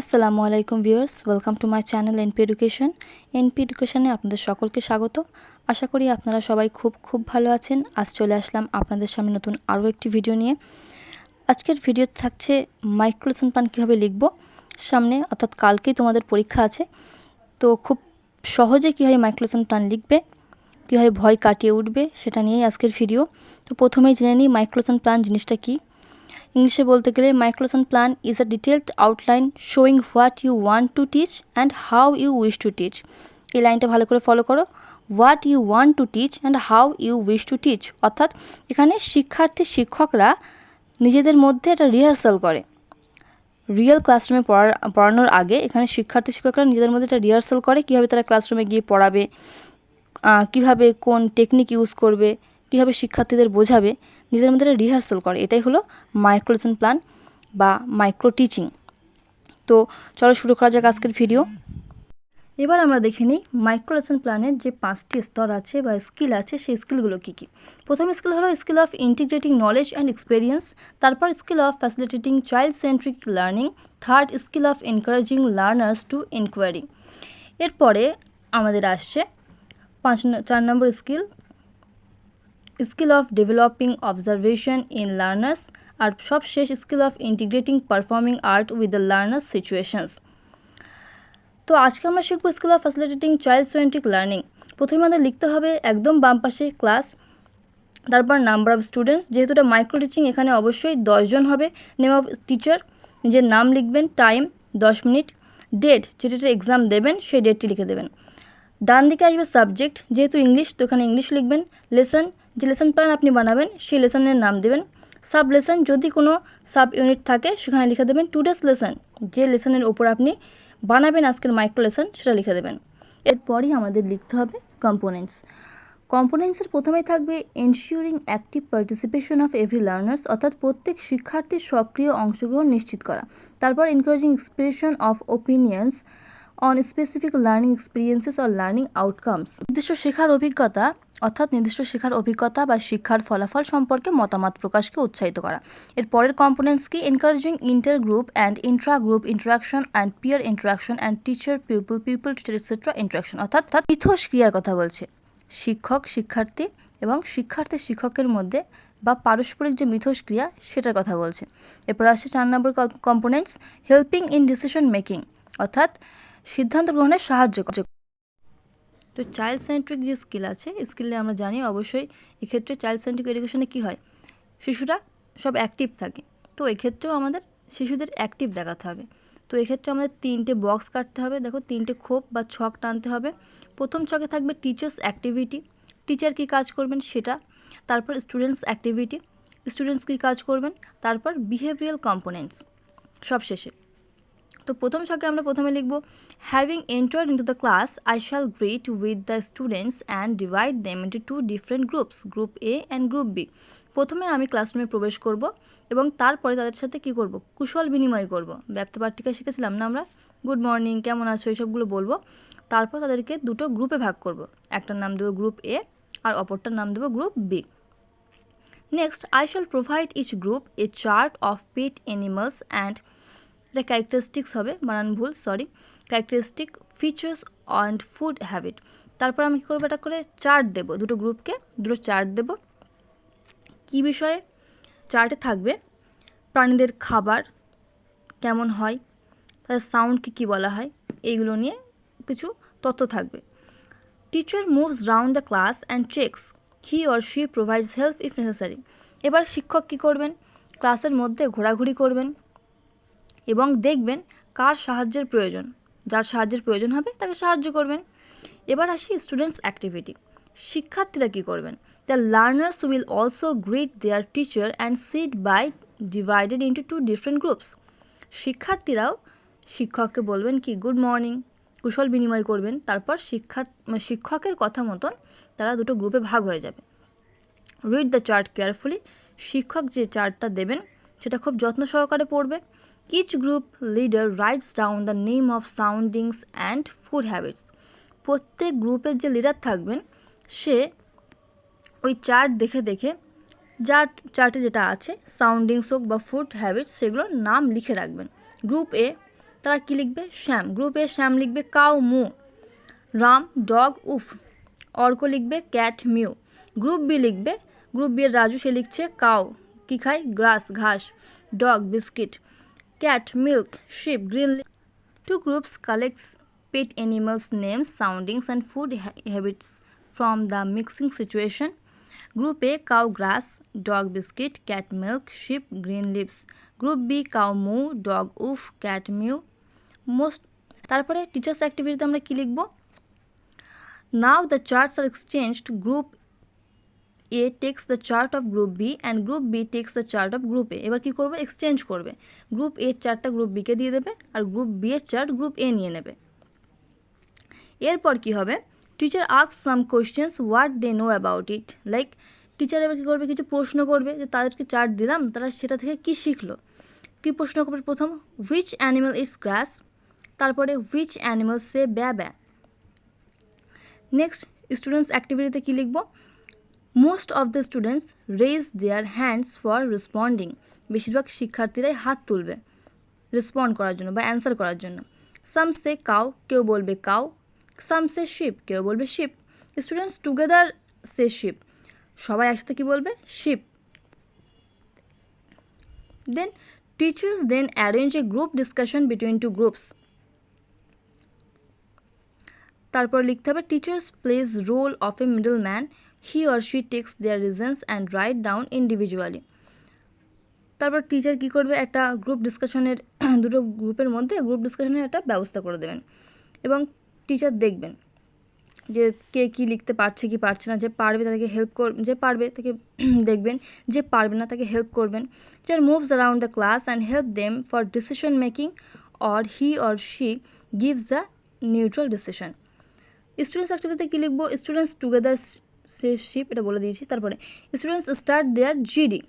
আসসালামু আলাইকুম viewers, welcome to my channel NP education. NP এডুকেশনে আপনাদের সকলকে স্বাগত। আশা করি আপনারা সবাই খুব খুব ভালো আছেন। আজ চলে আসলাম আপনাদের সামনে নতুন আরও একটি ভিডিও নিয়ে। আজকের ভিডিওতে থাকছে মাইক্রোলেসন প্ল্যান কীভাবে লিখব। সামনে অর্থাৎ কালকেই তোমাদের পরীক্ষা আছে। তো খুব সহজে কীভাবে মাইক্রোলেসন প্ল্যান লিখবে, কীভাবে ভয় কাটিয়ে উঠবে, সেটা নিয়েই আজকের ভিডিও। তো প্রথমেই জেনে নিই মাইক্রোলেসন প্ল্যান জিনিসটা কী। ইংলিশে বলতে গেলে micro lesson plan is a detailed outline showing what you want to teach and how you wish to teach. এই লাইনটা ভালো করে ফলো করো। What you want to teach and how you wish to teach. অর্থাৎ এখানে শিক্ষার্থী, শিক্ষকরা নিজেদের মধ্যে একটা রিহার্সাল করে। রিয়েল ক্লাসরুমে পড়ার, পড়ানোর আগে এখানে শিক্ষার্থী, শিক্ষকরা নিজেদের মধ্যে একটা রিহার্সাল করে কীভাবে তারা ক্লাসরুমে গিয়ে পড়াবে কীভাবে কোন টেকনিক ইউজ করবে, কীভাবে শিক্ষার্থীদের বোঝাবে। নিজেদের মধ্যে রিহার্সাল করে। এটাই হলো মাইক্রোলেসন প্ল্যান বা মাইক্রো টিচিং তো চলো শুরু করা যাক আজকের ভিডিও এবার আমরা দেখে নিই মাইক্রোলেসন প্ল্যানের যে পাঁচটি স্তর আছে বা স্কিল আছে, সেই স্কিলগুলো কী কী? প্রথম স্কিল হলো skill of integrating knowledge and experience তারপর skill of facilitating child centric learning third skill of encouraging learners to inquiry এরপরে আমাদের আসছে পাঁচ চার নম্বর skill skill of developing observation in learners আর সবশেষ skill of integrating performing art with the learners situations. তো আজকে আমরা শিখব skill of facilitating child centric learning. প্রথমে আমাদের লিখতে হবে একদম বাম পাশে ক্লাস, তারপর নাম্বার অফ স্টুডেন্টস। যেহেতু এটা মাইক্রো টিচিং, এখানে অবশ্যই দশজন হবে। নেম অফ টিচার, নিজের নাম লিখবেন, টাইম দশ মিনিট, ডেট যেটা এক্সাম দেবেন, সেই ডেটটি লিখে দেবেন। ডান দিকে আসবে সাবজেক্ট, যেহেতু ইংলিশ, তো এখানে ইংলিশ লিখবেন। লেসন যে লেসন প্ল্যান আপনি বানাবেন, সেই লেসনের নাম দেবেন। সাব লেসন যদি কোনো সাব ইউনিট থাকে, সেখানে লিখে দেবেন টু ডেস লেসন যে লেসনের ওপর আপনি বানাবেন আজকের মাইক্রো লেসন সেটা লিখে দেবেন। এরপরই আমাদের লিখতে হবে কম্পোনেন্টস কম্পোনেন্টসের প্রথমেই থাকবে ensuring active participation of every learners অর্থাৎ প্রত্যেক শিক্ষার্থীর সক্রিয় অংশগ্রহণ নিশ্চিত করা। তারপর encouraging expression of opinions on specific learning experiences or learning outcomes নির্দিষ্ট শেখার অভিজ্ঞতা অর্থাৎ নির্দিষ্ট শেখার অভিজ্ঞতা বা শিক্ষার ফলাফল সম্পর্কে মতামত প্রকাশকে উৎসাহিত করা। এর পরের কম্পোনেন্টস কি? Encouraging inter group and intra group interaction and peer interaction and teacher people people teacher etcetera interaction অর্থাৎ ইথোস ক্রিয়ার কথা বলছে। শিক্ষক, শিক্ষার্থী এবং শিক্ষার্থী শিক্ষকের মধ্যে বা পারস্পরিক যে মিথস্ক্রিয়া সেটার কথা বলছে। এরপর আসছে চার নম্বর components helping in decision making অর্থাৎ সিদ্ধান্ত গ্রহণে সাহায্য তো চাইল্ড সেন্ট্রিক যে স্কিল আছে স্কিলে আমরা জানি অবশ্যই এক্ষেত্রে চাইল্ড সেন্ট্রিক এডুকেশনে কী হয়? শিশুরা সব অ্যাক্টিভ থাকে। তো এক্ষেত্রেও আমাদের শিশুদের অ্যাক্টিভ দেখাতে হবে। তো এক্ষেত্রে আমাদের তিনটে বক্স কাটতে হবে। দেখো, তিনটে খোপ বা ছক টানতে হবে। প্রথম ছকে থাকবে টিচার্স অ্যাক্টিভিটি টিচার কী কাজ করবেন? সেটা। তারপর স্টুডেন্টস অ্যাক্টিভিটি স্টুডেন্টস কী কাজ করবেন? তারপর বিহেভিয়ারাল কম্পোনেন্টস সব শেষে তো প্রথম ছকে আমরা প্রথমে লিখব having entered into the class I shall greet with the students and divide them into two different groups group A and group B প্রথমে আমি ক্লাসরুমে প্রবেশ করব এবং তারপরে তাদের সাথে কি করব? কুশল বিনিময় করব। ব্যপ্তপাটিকা শিখেছিলাম না আমরা? গুড মর্নিং কেমন আছো? এইসবগুলো বলব। তারপর তাদেরকে দুটো গ্রুপে ভাগ করব। একটার নাম দেবো গ্রুপ এ আর অপরটার নাম দেবো group B next I shall provide each group a chart of pet animals and এটা ক্যারেক্টারিস্টিক্স হবে বানান ভুল sorry characteristic features and food habit তারপর আমি কী করব? এটা করে চার্ট দেবো, দুটো গ্রুপকে দুটো চার্ট দেব। কী বিষয়ে চার্টে থাকবে? প্রাণীদের খাবার কেমন হয়? তাদের সাউন্ডকে কী বলা হয়? এইগুলো নিয়ে কিছু তথ্য থাকবে। Teacher moves round the class and checks he or she provides help if necessary এবার শিক্ষক কী করবেন? ক্লাসের মধ্যে ঘোরাঘুরি করবেন। এবং দেখবেন কার সাহায্যের প্রয়োজন। যার সাহায্যের প্রয়োজন হবে, তাকে সাহায্য করবেন। এবার আসি স্টুডেন্টস অ্যাক্টিভিটি শিক্ষার্থীরা কী করবেন? The learners will also greet their teacher and sit by divided into two different groups শিক্ষার্থীরাও শিক্ষককে বলবেন কি গুড মর্নিং কুশল বিনিময় করবেন। তারপর শিক্ষা শিক্ষকের কথা মতন তারা দুটো গ্রুপে ভাগ হয়ে যাবে। রিড দ্য চার্ট কেয়ারফুলি শিক্ষক যে চার্টটা দেবেন, সেটা খুব যত্ন সহকারে পড়বে। Each group leader writes down the name of soundings and food habits প্রত্যেক গ্রুপের যে লিডার থাকবেন, সে ওই চার্ট দেখে দেখে যার চার্টে যেটা আছে সাউন্ডিংস হোক বা ফুড হ্যাবিটস সেগুলোর নাম লিখে রাখবেন। গ্রুপ এ তারা কী লিখবে? শ্যাম। গ্রুপ এ শ্যাম লিখবে কাউ মু। Ram, dog, woof. অর্ক লিখবে ক্যাট মিউ। গ্রুপ বি লিখবে গ্রুপ বি এর রাজু সে লিখছে কাউ। কী খায়? গ্রাস, ঘাস। Dog, biscuit. Cat milk sheep green Two groups collects pet animals names, soundings and food ha- habits from the mixing situation. Group A cow grass, dog biscuit, cat milk, sheep green leaves. Group B cow moo, dog oof, cat mew. Most তারপরে teachers অ্যাক্টিভিটিতে আমরা কী লিখব now the charts are exchanged group A takes the chart of group B and group B takes the chart of group A এবার কী করবে? Exchange করবে। Group এর চার্টটা গ্রুপ বিকে দিয়ে দেবে আর গ্রুপ বি এর চার্ট গ্রুপ এ নিয়ে নেবে। এরপর কি হবে? Teacher asks some questions what they know about it like teacher এবার কী করবে? কিছু প্রশ্ন করবে যে তাদেরকে চার্ট দিলাম, তারা সেটা থেকে কী শিখলো? কী প্রশ্ন করবে প্রথম? হুইচ অ্যানিমেল ইজ গ্রাস তারপরে হুইচ অ্যানিমেল সে ব্যা ব্যা নেক্সট স্টুডেন্টস অ্যাক্টিভিটিতে কী লিখব? Most of the students raise their hands for responding বেশিরভাগ শিক্ষার্থীরাই হাত তুলবে রেসপন্ড করার জন্য বা অ্যান্সার করার জন্য। সাম সে কাউ কেউ বলবে কাউ সাম সে শিপ কেউ বলবে sheep students together say sheep সবাই একসাথে কী বলবে? Sheep then teachers then arrange a group discussion between two groups তারপর লিখতে হবে teachers plays role of a middle man he or she takes their reasons and write down individually তারপর teacher কী করবে? একটা গ্রুপ ডিসকাশনের দুটো গ্রুপের মধ্যে গ্রুপ ডিসকাশনের একটা ব্যবস্থা করে দেবেন। এবং টিচার দেখবেন যে কে কী লিখতে পারছে কি পারছে না, যে পারবে তাদেরকে হেল্প কর, যে পারবে তাকে দেখবেন, যে পারবে না তাকে হেল্প করবেন। Teacher moves around the class and help them for decision making or he or she gives the neutral decision students অ্যাক্টিভিটিতে কী লিখব? স্টুডেন্টস টুগেদার সে শিপ এটা বলে দিয়েছি। তারপরে students start their GD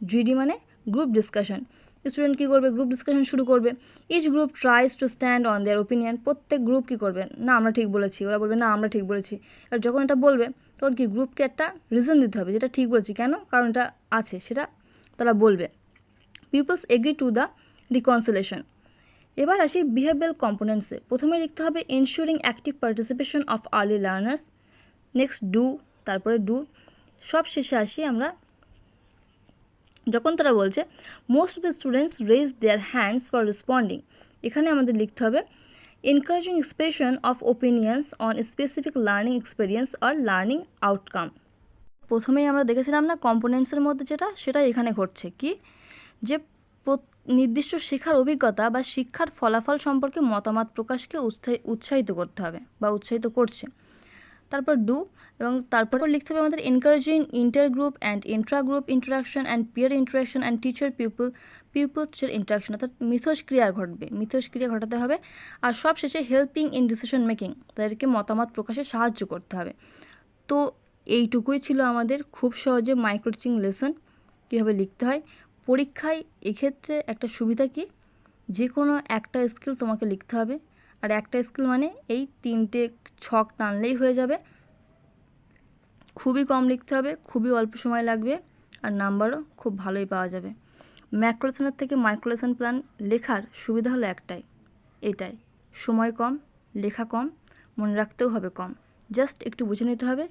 GD মানে গ্রুপ ডিসকাশন স্টুডেন্ট কী করবে? Group discussion শুরু করবে। Each group tries to stand on their opinion প্রত্যেক গ্রুপ কী করবে? না, আমরা ঠিক বলেছি। ওরা বলবে, না, আমরা ঠিক বলেছি। আর যখন এটা বলবে, তখন কি গ্রুপকে একটা রিজন দিতে হবে, যেটা ঠিক বলেছি। কেন? কারণ এটা আছে, সেটা তারা বলবে। Peoples agree to the reconciliation এবার আসি বিহেভিয়াল কম্পোনেন্টসে প্রথমে লিখতে হবে ensuring active participation of early learners next do তারপরে ডু সব শেষে আসি আমরা। যখন তারা বলছে most of the students raise their hands for responding এখানে আমাদের লিখতে হবে encouraging expression of opinions on specific learning experience or learning outcome প্রথমেই আমরা দেখেছিলাম না কম্পোনেন্টসের মধ্যে যেটা, সেটা এখানে ঘটছে কি? যে নির্দিষ্ট শেখার অভিজ্ঞতা বা শিক্ষার ফলাফল সম্পর্কে মতামত প্রকাশকে উৎসাহিত করতে হবে বা উৎসাহিত করছে। তারপর ডু এবং তারপর লিখতে হবে আমাদের encouraging inter group and intra group interaction and peer interaction and teacher people people teacher interaction অর্থাৎ মিথস্ক্রিয়া ঘটবে। মিথস্ক্রিয়া ঘটাতে হবে আর সব শেষে হেল্পিং ইন ডিসিশন মেকিং তাদেরকে মতামত প্রকাশে সাহায্য করতে হবে। তো এইটুকুই ছিল আমাদের খুব সহজে মাইক্রোটিচিং লেসন কীভাবে লিখতে হয়, পরীক্ষায় এক্ষেত্রে একটা সুবিধা কি? যে কোনো একটা স্কিল তোমাকে লিখতে হবে। আর একটা স্কিল মানে এই তিনটে ছক টানলেই হয়ে যাবে। খুবই কম লিখতে হবে, খুবই অল্প সময় লাগবে আর নাম্বারও খুব ভালোই পাওয়া যাবে। ম্যাক্রোলেশনের থেকে মাইক্রোলেশন প্ল্যান লেখার সুবিধা হলো একটাই, এটাই। সময় কম, লেখা কম, মনে রাখতেও হবে কম। জাস্ট একটু বুঝে নিতে হবে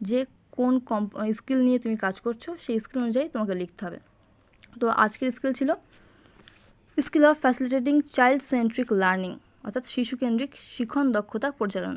যে কোন কম, স্কিল নিয়ে তুমি কাজ করছ, সেই স্কিল অনুযায়ী তোমাকে লিখতে হবে। তো আজকের স্কিল ছিল skill of facilitating child centric learning. অর্থাৎ শিশুকেন্দ্রিক শিখন দক্ষতা পরিচালন